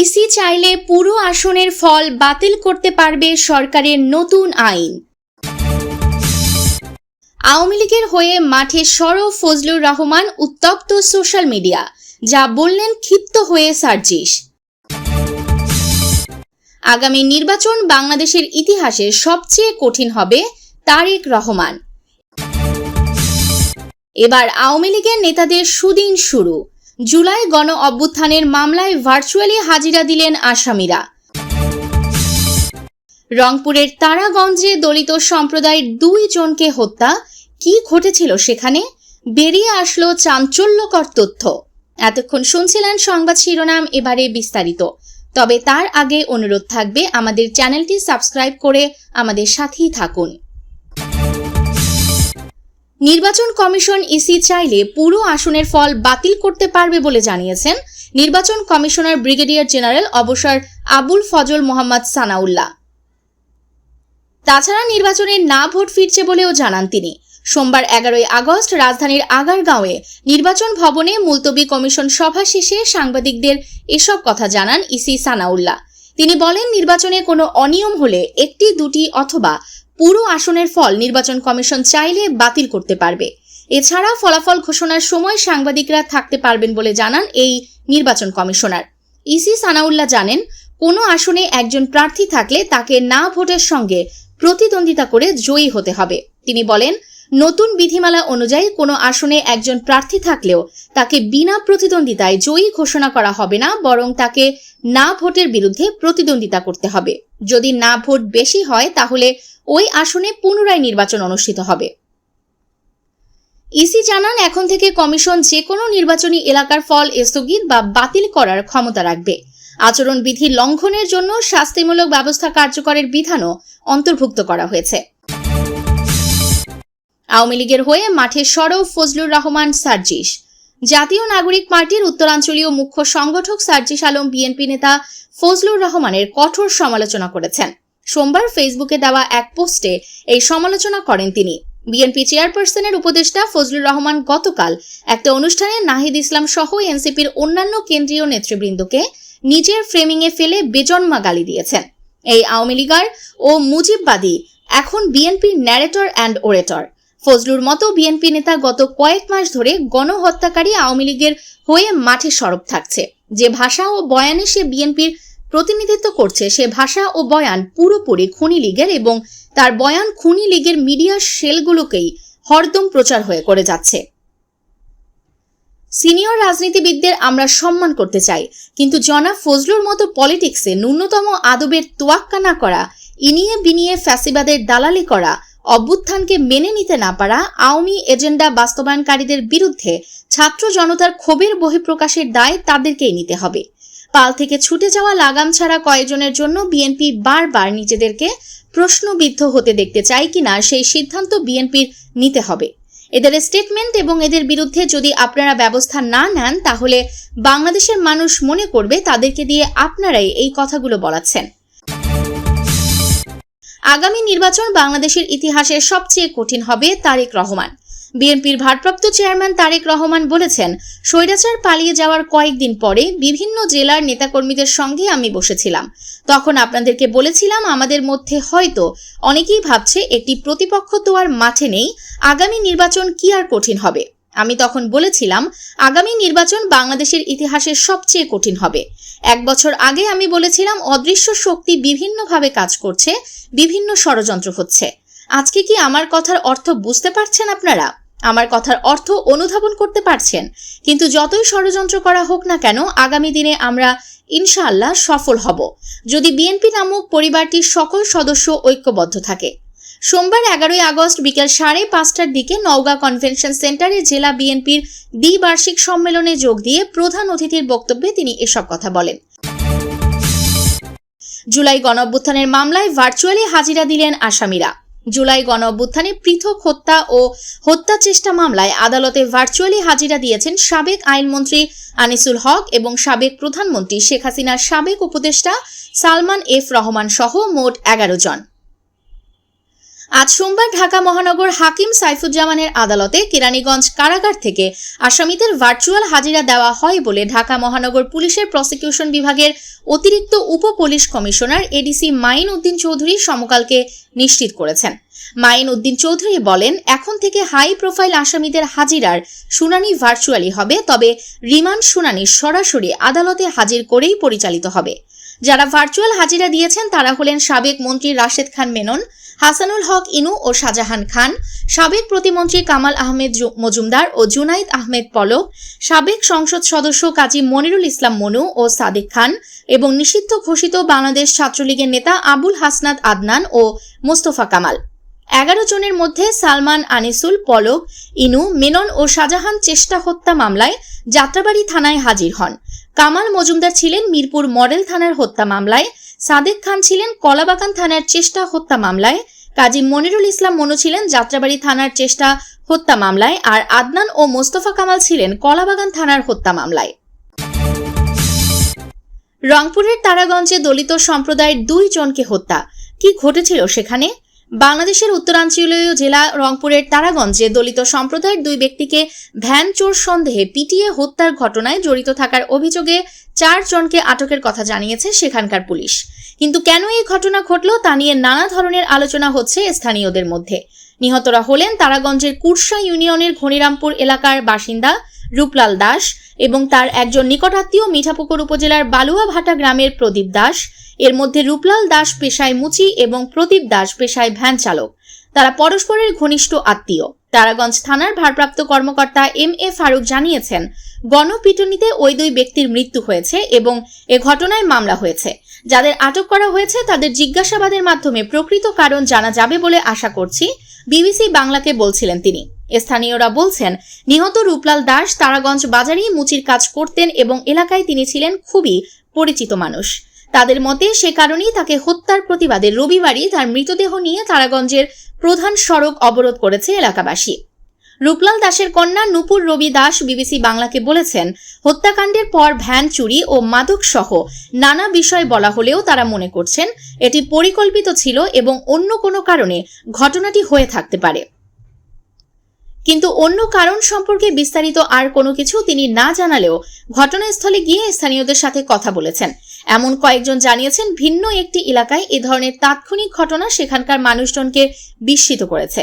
EC চাইলে পুরো আসনের ফল বাতিল করতে পারবে সরকারের নতুন আইন। আওয়ামী লীগের হয়ে মাঠে সরব ফজলুর রহমান উত্তপ্ত সোশ্যাল মিডিয়া, যা বললেন ক্ষিপ্ত হয়ে সার্জিস। আগামী নির্বাচন বাংলাদেশের ইতিহাসে সবচেয়ে কঠিন হবে তারেক রহমান। এবার আওয়ামী লীগের নেতাদের সুদিন শুরু। জুলাই গণ অভ্যুত্থানের মামলায় ভার্চুয়ালি হাজিরা দিলেন আসামিরা। রংপুরের তারাগঞ্জে দলিত সম্প্রদায়ের দুই জনকে হত্যা। কি ঘটেছিল সেখানে? বেরিয়ে আসলো চাঞ্চল্যকর তথ্য। এতক্ষণ শুনছিলেন সংবাদ শিরোনাম, এবারে বিস্তারিত। তবে তার আগে অনুরোধ থাকবে আমাদের চ্যানেলটি সাবস্ক্রাইব করে আমাদের সাথেই থাকুন। নির্বাচন কমিশন ইসি চাইলে পুরো আসনের ফল বাতিল করতে পারবে বলে জানিয়েছেন নির্বাচন কমিশনার ব্রিগেডিয়ার জেনারেল অবসর আবুল ফজল মোহাম্মদ সানাউল্লাহ। তাছাড়া নির্বাচনে না ভোট ফিরছে বলেও জানান তিনি। সোমবার এগারোই আগস্ট রাজধানীর আগারগাঁওয়ে নির্বাচন ভবনে মুলতবি কমিশন সভা শেষে সাংবাদিকদের এসব কথা জানান ইসি সানাউল্লাহ। তিনি বলেন, নির্বাচনে কোনো অনিয়ম হলে একটি, দুটি অথবা পুরো আসনের ফল নির্বাচন কমিশন চাইলে বাতিল করতে পারবে। এছাড়া ফলাফল ঘোষণার সময় সাংবাদিকরা থাকতে পারবেন বলে জানান এই নির্বাচন কমিশনার। ইসি সানাউল্লাহ জানেন, কোনো আসনে একজন প্রার্থী থাকলে তাকে না ভোটের সঙ্গে প্রতিদ্বন্দ্বিতা করে জয়ী হতে হবে। তিনি বলেন, নতুন বিধিমালা অনুযায়ী কোনো আসনে একজন প্রার্থী থাকলেও তাকে বিনা প্রতিদ্বন্দ্বিতায় জয়ী ঘোষণা করা হবে না, বরং তাকে না ভোটের বিরুদ্ধে প্রতিদ্বন্দ্বিতা করতে হবে। যদি না ভোট বেশি হয়, তাহলে ওই আসনে পুনরায় নির্বাচন অনুষ্ঠিত হবে। ইসি জানান, এখন থেকে কমিশন যে কোনো নির্বাচনী এলাকার ফল স্থগিত বা বাতিল করার ক্ষমতা রাখবে। আচরণ বিধি লঙ্ঘনের জন্য শাস্তিমূলক ব্যবস্থা কার্যকরের বিধানও অন্তর্ভুক্ত করা হয়েছে। আওয়ামী লীগের হয়ে মাঠে সরব ফজলুর রহমান সার্জিস। জাতীয় নাগরিক পার্টির উত্তরাঞ্চলীয় মুখ্য সংগঠক সার্জিস আলম বিএনপি নেতা ফজলুর রহমানের কঠোর সমালোচনা করেছেন। সোমবার ফেসবুকে দেওয়া এক পোস্টে এই সমালোচনা করেন তিনি। বিএনপি চেয়ারপারসনের উপদেষ্টা ফজলুর রহমান গতকাল একটা অনুষ্ঠানে নাহিদ ইসলাম সহ এনসিপির অন্যান্য কেন্দ্রীয় নেতৃবৃন্দকে নিজের ফ্রেমিংয়ে ফেলে বেজন্মা গালি দিয়েছেন। এই আওয়ামী লীগার ও মুজিববাদী এখন বিএনপির ন্যারেটর অ্যান্ড ওরেটর ফজলুর মতো বিএনপি নেতা গত কয়েক মাস ধরে গণহত্যাকারী আওয়ামী লীগের হয়ে মাঠে সরব থাকছে। যে ভাষা ও বয়ানে সে বিএনপির প্রতিনিধিত্ব করছে, সে ভাষা ও বয়ান পুরোপুরি খুনি লীগের এবং তার বয়ান খুনি লীগের মিডিয়া সেলগুলোকেই হরদম প্রচার হয়ে করে যাচ্ছে। সিনিয়র রাজনীতিবিদদের আমরা সম্মান করতে চাই, কিন্তু জনাব ফজলুর মতো পলিটিক্সে ন্যূনতম আদবের তোয়াক্কা না করা, ইনিয়ে বিনিয়ে ফ্যাসিবাদের দালালি করা অভ্যুত্থানকে মেনে নিতে না পারা আওয়ামী এজেন্ডা বাস্তবায়নকারীদের বিরুদ্ধে ছাত্র জনতার ক্ষোভের বহিঃপ্রকাশের দায় তাদেরকেই নিতে হবে। পাল থেকে ছুটে যাওয়া লাগাম ছাড়া কয়েকজনের জন্য বিএনপি বারবার নিজেদেরকে প্রশ্নবিদ্ধ হতে দেখতে চায় কিনা সেই সিদ্ধান্ত বিএনপির নিতে হবে। এদের স্টেটমেন্ট এবং এদের বিরুদ্ধে যদি আপনারা ব্যবস্থা না নেন, তাহলে বাংলাদেশের মানুষ মনে করবে তাদেরকে দিয়ে আপনারাই এই কথাগুলো বলাচ্ছেন। আগামী নির্বাচন বাংলাদেশের ইতিহাসের সবচেয়ে কঠিন হবে তারেক রহমান। বিএনপির ভারপ্রাপ্ত চেয়ারম্যান তারেক রহমান বলেছেন, স্বৈরাচার পালিয়ে যাওয়ার কয়েকদিন পরে বিভিন্ন জেলার নেতাকর্মীদের সঙ্গে আমি বসেছিলাম। তখন আপনাদেরকে বলেছিলাম, আমাদের মধ্যে হয়তো অনেকেই ভাবছে একটি প্রতিপক্ষ তো আর মাঠে নেই, আগামী নির্বাচন কি আর কঠিন হবে? আমি তখন বলেছিলাম, আগামী নির্বাচন বাংলাদেশের ইতিহাসের সবচেয়ে কঠিন হবে। এক বছর আগে আমি বলেছিলাম, অদৃশ্য শক্তি বিভিন্নভাবে কাজ করছে, বিভিন্ন ষড়যন্ত্র হচ্ছে। আজকে কি আমার কথার অর্থ বুঝতে পারছেন আপনারা? আমার কথার অর্থ অনুধাবন করতে পারছেন, কিন্তু যতই ষড়যন্ত্র করা হোক না কেন, আগামী দিনে আমরা ইনশাআল্লাহ সফল হব। যদি বিএনপি নামক পরিবারটির সকল সদস্য ঐক্যবদ্ধ থাকে সোমবার এগারোই আগস্ট বিকেল সাড়ে পাঁচটার দিকে নওগাঁ কনভেনশন সেন্টারে জেলা বিএনপির দ্বিবার্ষিক সম্মেলনে যোগ দিয়ে প্রধান অতিথির বক্তব্যে তিনি এসব কথা বলেন। জুলাই গণঅভ্যুত্থানের মামলায় ভার্চুয়ালি হাজিরা দিলেন আসামিরা। জুলাই গণ অভ্যুত্থানে পৃথক হত্যা ও হত্যা চেষ্টা মামলায় আদালতে ভার্চুয়ালি হাজিরা দিয়েছেন সাবেক আইনমন্ত্রী আনিসুল হক এবং সাবেক প্রধানমন্ত্রী শেখ হাসিনার সাবেক উপদেষ্টা সালমান এফ রহমান সহ মোট এগারো জন। আজ সোমবার ঢাকা মহানগর হাকিম সাইফুজ্জামানের আদালতে কেরানীগঞ্জ কারাগার থেকে আসামিদের ভার্চুয়াল হাজিরা দেওয়া হয় বলে ঢাকা মহানগর পুলিশের প্রসিকিউশন বিভাগের অতিরিক্ত উপ police commissioner ADC Main Uddin Chowdhury সমকালকে নিশ্চিত করেছেন। মাইন উদ্দিন চৌধুরী বলেন, এখন থেকে হাই প্রোফাইল আসামিদের হাজিরার শুনানি ভার্চুয়ালি হবে, তবে রিমান্ড শুনানি সরাসরি আদালতে হাজির করেই পরিচালিত হবে। যারা ভার্চুয়াল হাজিরা দিয়েছেন তারা হলেন সাবেক মন্ত্রী রাশেদ খান মেনন হাসানুল হক, ইনু ও শাহজাহান খান, সাবেক প্রতিমন্ত্রী কামাল আহমেদ মজুমদার ও জুনাইদ আহমেদ পলক, সাবেক সংসদ সদস্য কাজী মনিরুল ইসলাম মনু ও সাদিক খান এবং নিষিদ্ধ ঘোষিত বাংলাদেশ ছাত্রলীগের নেতা আবুল হাসনাত আদনান ও মোস্তফা কামাল। এগারো জনের মধ্যে সালমান আনিসুল পলক, ইনু, মেনন ও শাহজাহান চেষ্টা হত্যা মামলায় যাত্রাবাড়ি থানায় হাজির হন। কামাল মজুমদার ছিলেন মিরপুর মডেল থানার হত্যা মামলায় সাদেক খান ছিলেন কলাবাগান থানার চেষ্টা হত্যা মামলায়। কাজী মনিরুল ইসলাম মনু ছিলেন যাত্রাবাড়ি থানার চেষ্টা হত্যা মামলায় আর আদনান ও মোস্তফা কামাল ছিলেন কলাবাগান থানার হত্যা মামলায়। রংপুরের তারাগঞ্জে দলিত সম্প্রদায়ের দুই জনকে হত্যা। কি ঘটেছিল সেখানে? বাংলাদেশের উত্তরাঞ্চলীয় জেলা রংপুরের তারাগঞ্জে দলিত সম্প্রদায়ের দুই ব্যক্তিকে ভ্যান চোর সন্দেহে পিটিয়ে হত্যার ঘটনায় জড়িত থাকার অভিযোগে চার জনকে আটকের কথা জানিয়েছে সেখানকার পুলিশ। কিন্তু কেন এই ঘটনা ঘটল তা নিয়ে নানা ধরনের আলোচনা হচ্ছে স্থানীয়দের মধ্যে। নিহতরা হলেন তারাগঞ্জের কুরসা ইউনিয়নের ঘনিরামপুর এলাকার বাসিন্দা রূপলাল দাস এবং তার একজন নিকটাত্মীয় মিঠাপুকুর উপজেলার বালুয়াভাটা গ্রামের প্রদীপ দাস। এর মধ্যে রূপলাল দাস পেশায় মুচি এবং প্রদীপ দাস পেশায় ভ্যান চালক। তারা পরস্পরের ঘনিষ্ঠ আত্মীয়। তারাগঞ্জ থানার ভারপ্রাপ্ত কর্মকর্তা এম এ ফারুক জানিয়েছেন, গণপিটুনিতে ওই দুই ব্যক্তির মৃত্যু হয়েছে এবং এ ঘটনায় মামলা হয়েছে। যাদের আটক করা হয়েছে তাদের জিজ্ঞাসাবাদের মাধ্যমে প্রকৃত কারণ জানা যাবে বলে আশা করছি, বিবিসি বাংলাকে বলছিলেন তিনি। স্থানীয়রা বলছেন, নিহত রূপলাল দাস তারাগঞ্জ বাজারেই মুচির কাজ করতেন এবং এলাকায় তিনি ছিলেন খুবই পরিচিত মানুষ। তাদের মতে সে কারণেই তাকে হত্যার প্রতিবাদে রবিবারই তার মৃতদেহ নিয়ে তারাগঞ্জের প্রধান সড়ক অবরোধ করেছে এলাকাবাসী। রূপলাল দাসের কন্যা নুপুর রবি দাস বিবিসি বাংলাকে বলেছেন, হত্যাকাণ্ডের পর ভ্যান চুরি ও মাদক সহ নানা বিষয় বলা হলেও তারা মনে করছেন, এটি পরিকল্পিত ছিল এবং অন্য কোনো কারণে ঘটনাটি হয়ে থাকতে পারে। কিন্তু অন্য কারণ সম্পর্কে বিস্তারিত আর কোনো কিছু তিনি না জানালেও ঘটনাস্থলে গিয়ে স্থানীয়দের সাথে কথা বলেছেন। এমন কয়েকজন জানিয়েছেন, ভিন্ন একটি এলাকায় এ ধরনের তাৎক্ষণিক ঘটনা সেখানকার মানুষজনকে বিস্মিত করেছে।